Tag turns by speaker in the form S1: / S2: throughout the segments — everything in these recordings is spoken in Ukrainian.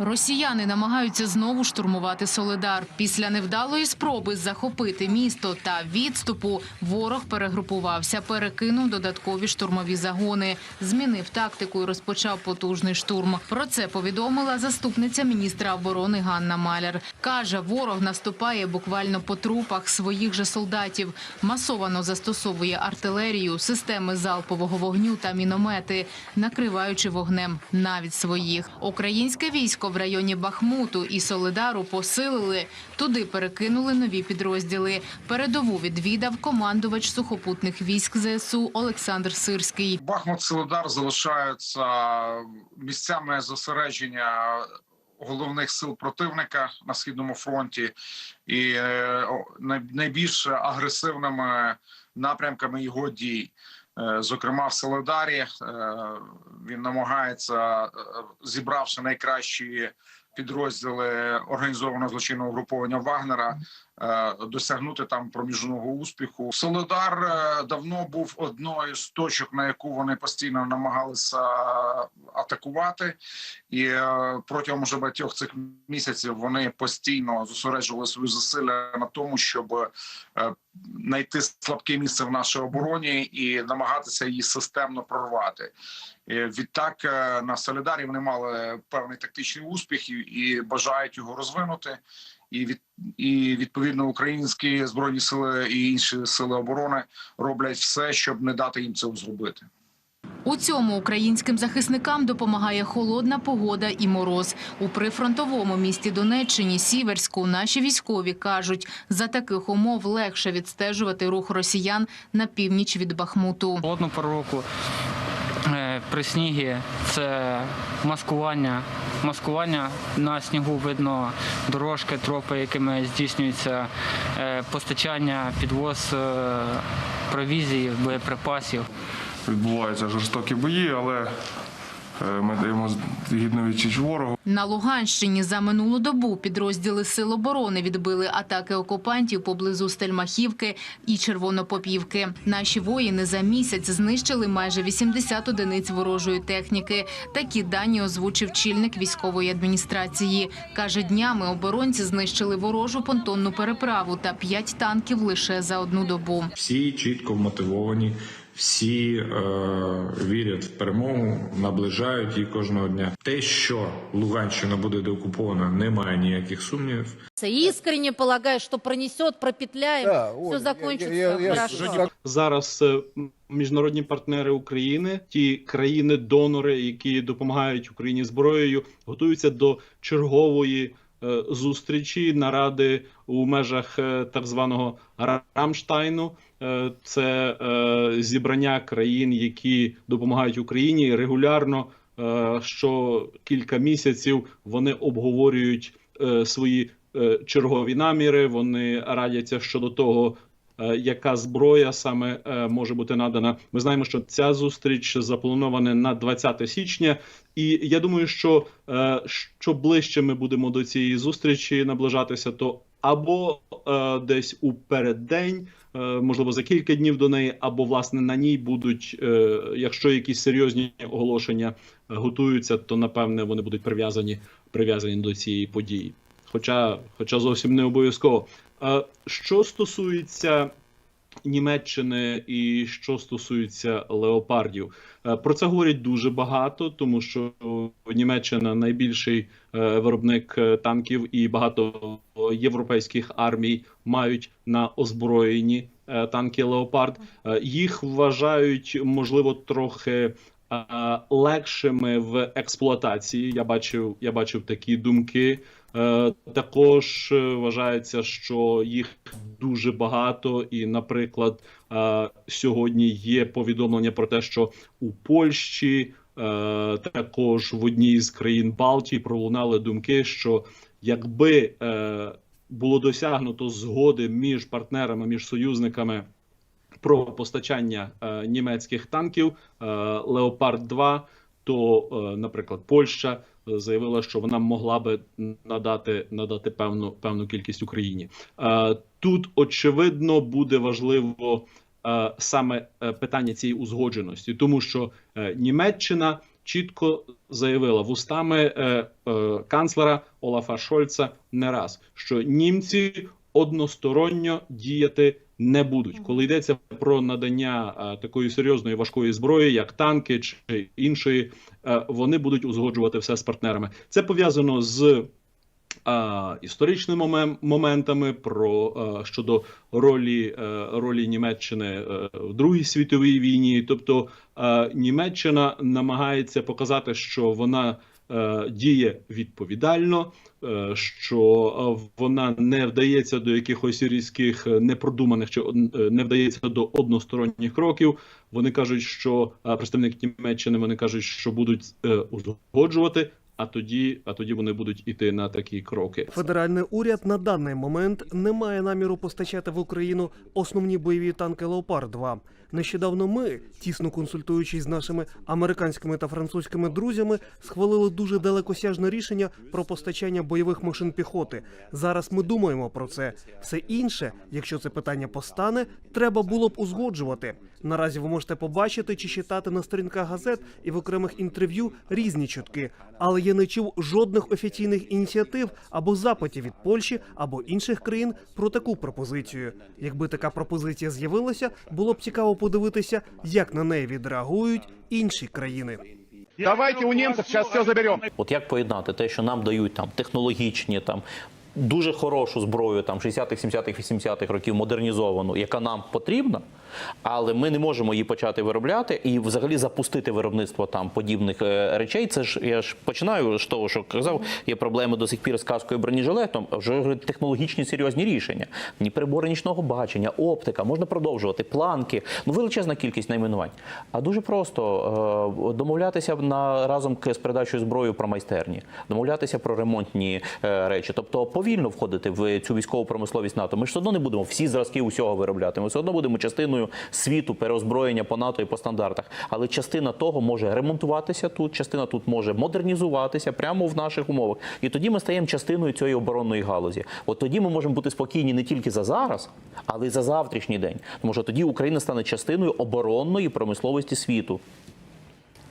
S1: Росіяни намагаються знову штурмувати Соледар. Після невдалої спроби захопити місто та відступу ворог перегрупувався, перекинув додаткові штурмові загони, змінив тактику і розпочав потужний штурм. Про це повідомила заступниця міністра оборони Ганна Маляр. Каже, ворог наступає буквально по трупах своїх же солдатів, масовано застосовує артилерію, системи залпового вогню та міномети, накриваючи вогнем навіть своїх. Українське військо в районі Бахмуту і Солидару посилили. Туди перекинули нові підрозділи. Передову відвідав командувач сухопутних військ ЗСУ Олександр Сирський.
S2: Бахмут Солодар залишаються місцями зосередження головних сил противника на східному фронті і е, найбільш агресивними напрямками його дій. Е, Зокрема, в Соледарі е, він намагається, е, зібравши найкращі підрозділи організованого злочинного угруповання Вагнера, досягнути там проміжного успіху. Солодар е, давно був одною з точок, на яку вони постійно намагалися атакувати, і е, протягом вже багатьох цих місяців вони постійно зосереджували свої зусилля на тому, щоб е, знайти слабке місце в нашій обороні і намагатися її системно прорвати. Відтак е, на Солідарі вони мали певний тактичний успіх і бажають його розвинути. І від і відповідно українські збройні сили і інші сили оборони роблять все, щоб не дати їм це зробити.
S1: У цьому українським захисникам допомагає холодна погода і мороз. У прифронтовому місті Донеччині Сіверську наші військові кажуть, за таких умов легше відстежувати рух росіян на північ від Бахмуту.
S3: Холодну пору року е, при снігі це маскування. Маскування на снігу видно дорожки, тропи, якими здійснюється е, постачання, підвоз е, провізії, боєприпасів.
S4: відбуваються жорстокі бої, але ми даємо гідну відсіч ворогу.
S1: На Луганщині за минулу добу підрозділи Сил оборони відбили атаки окупантів поблизу Стельмахівки і Червонопопівки. Наші воїни за місяць знищили майже 80 одиниць ворожої техніки. Такі дані озвучив чільник військової адміністрації. Каже, днями оборонці знищили ворожу понтонну переправу та 5 танків лише за одну добу.
S5: Всі чітко вмотивовані, всі е, вірять в перемогу, наближають її кожного дня. Те, що Луганщина буде деокупована, немає ніяких сумнівів.
S6: Искренне полагаю, что пронесет, пропетляем,
S7: Да,
S6: все
S7: Оля,
S6: закончится
S7: я- я- я
S6: хорошо.
S8: зараз е, міжнародні партнери України, ті країни-донори, які допомагають Україні зброєю, готуються до чергової зустрічі наради у межах е, так званого Рамштайну. Е, Це е, зібрання країн, які допомагають Україні регулярно. е, Що кілька місяців вони обговорюють е, свої е, чергові наміри. Вони радяться щодо того, е, яка зброя саме е, може бути надана. Ми знаємо, що ця зустріч запланована на 20 січня, і я думаю, що е, що ближче ми будемо до цієї зустрічі наближатися, то або е, десь у переддень, е, можливо, за кілька днів до неї, або власне на ній будуть, е, якщо якісь серйозні оголошення е, готуються, то напевне вони будуть прив'язані прив'язані до цієї події. Хоча, хоча зовсім не обов'язково. Що стосується Німеччини і що стосується леопардів, Е, про це говорять дуже багато, тому що Німеччина найбільший е, виробник е, танків, і багато європейських армій мають на озброєнні танки Леопард. Їх вважають можливо трохи легшими в експлуатації. Я бачив, я бачив такі думки. Е, Також е, вважається, що їх дуже багато, і, наприклад, е, сьогодні є повідомлення про те, що у Польщі також в одній з країн Балтії пролунали думки, що якби було досягнуто згоди між партнерами, між союзниками про постачання німецьких танків Леопард 2 то, наприклад, Польща заявила, що вона могла би надати надати певну певну кількість Україні. Е, Тут очевидно буде важливо е, саме е, питання цієї узгодженості, тому що Німеччина чітко заявила вустами канцлера Олафа Шольца не раз, що німці односторонньо діяти не будуть, коли йдеться про надання такої серйозної важкої зброї, як танки чи іншої, е, вони будуть узгоджувати все з партнерами. Це пов'язано з історичними моментами про щодо ролі, е, ролі Німеччини е, в Другій світовій війні. Тобто е, Німеччина намагається показати, що вона е, діє відповідально, е, що е, вона не вдається до якихось різких е, непродуманих чи е, не вдається до односторонніх кроків. Вони кажуть, що е, представники Німеччини вони кажуть, що будуть е, узгоджувати. А тоді, а тоді вони будуть іти на такі кроки.
S9: Федеральний уряд на даний момент не має наміру постачати в Україну основні бойові танки Леопард 2 Нещодавно ми, тісно консультуючись з нашими американськими та французькими друзями, схвалили дуже далекосяжне рішення про постачання бойових машин піхоти. Зараз ми думаємо про це. Все інше, якщо це питання постане, треба було б узгоджувати. Наразі ви можете побачити чи читати на сторінках газет і в окремих інтерв'ю різні чутки, але я не чув жодних офіційних ініціатив або запитів від Польщі або інших країн про таку пропозицію. Якби така пропозиція з'явилася, було б цікаво подивитися, як на неї відреагують інші країни.
S10: Давайте у німців зараз все заберемо.
S11: От як поєднати те, що нам дають там технологічні, там дуже хорошу зброю, там 60-х, 70-х, 80-х років модернізовану, яка нам потрібна, але ми не можемо її почати виробляти і взагалі запустити виробництво там подібних е, речей. Це ж я ж починаю з того, що казав, є проблеми до сих пір з каскою бронежилетом, вже технологічні серйозні рішення. Ні прибори нічного бачення, оптика, можна продовжувати, планки, ну величезна кількість найменувань. А дуже просто е, домовлятися на разом з передачою зброї про майстерні, домовлятися про ремонтні е, речі, тобто повільно входити в цю військову промисловість НАТО. Ми ж все одно не будемо всі зразки усього виробляти. Ми все одно будемо частиною світу переозброєння по НАТО і по стандартах. Але частина того може ремонтуватися тут, частина тут може модернізуватися прямо в наших умовах. І тоді ми стаємо частиною цієї оборонної галузі. От тоді ми можемо бути спокійні не тільки за зараз, але й за завтрашній день. Тому що тоді Україна стане частиною оборонної промисловості світу.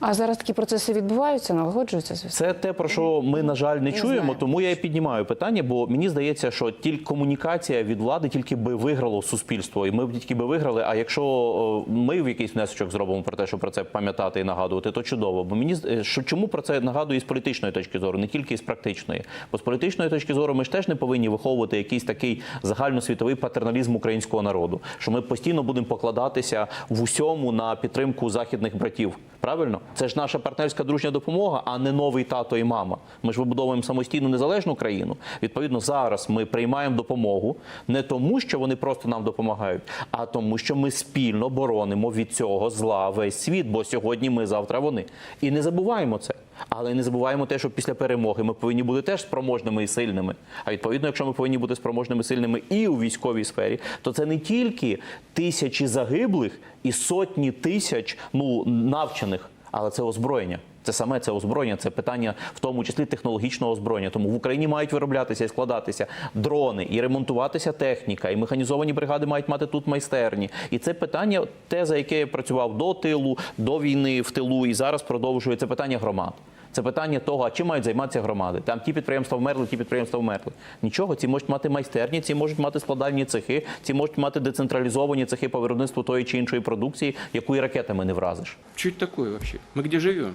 S12: А зараз такі процеси відбуваються, налагоджуються зв'язки?
S11: Це те, про що ми, на жаль, не чуємо,
S12: знаємо.
S11: тому я і піднімаю питання, бо мені здається, що тільки комунікація від влади тільки би виграло суспільство, і ми б тільки би виграли. А якщо ми в якийсь внесочок зробимо про те, що про це пам'ятати і нагадувати, то чудово. Бо мені з- що чому про це нагадую з політичної точки зору, не тільки з практичної. Бо з політичної точки зору ми ж теж не повинні виховувати якийсь такий загальносвітовий патерналізм українського народу, що ми постійно будемо покладатися в усьому на підтримку західних братів. Правильно, це ж наша партнерська дружня допомога, а не новий тато і мама. Ми ж вибудовуємо самостійну незалежну країну. Відповідно, зараз ми приймаємо допомогу не тому, що вони просто нам допомагають, а тому, що ми спільно боронимо від цього зла весь світ. Бо сьогодні ми, завтра вони. І не забуваємо це. Але не забуваємо те, що після перемоги ми повинні бути теж спроможними і сильними. А відповідно, якщо ми повинні бути спроможними і сильними і у військовій сфері, то це не тільки тисячі загиблих і сотні тисяч ну навчених, але це озброєння. Це саме це озброєння, це питання в тому числі технологічного озброєння. Тому в Україні мають вироблятися і складатися дрони, і ремонтуватися техніка, і механізовані бригади мають мати тут майстерні. І це питання, те за яке я працював до тилу, до війни в тилу, і зараз продовжую. Це питання громад. Це питання того, а чим мають займатися громади. Там ті підприємства вмерли, ті підприємства вмерли. Нічого, ці можуть мати майстерні, ці можуть мати складальні цехи, ці можуть мати децентралізовані цехи по виробництву тої чи іншої продукції, яку і ракетами не вразиш.
S10: Что это такое вообще? Мы где живем?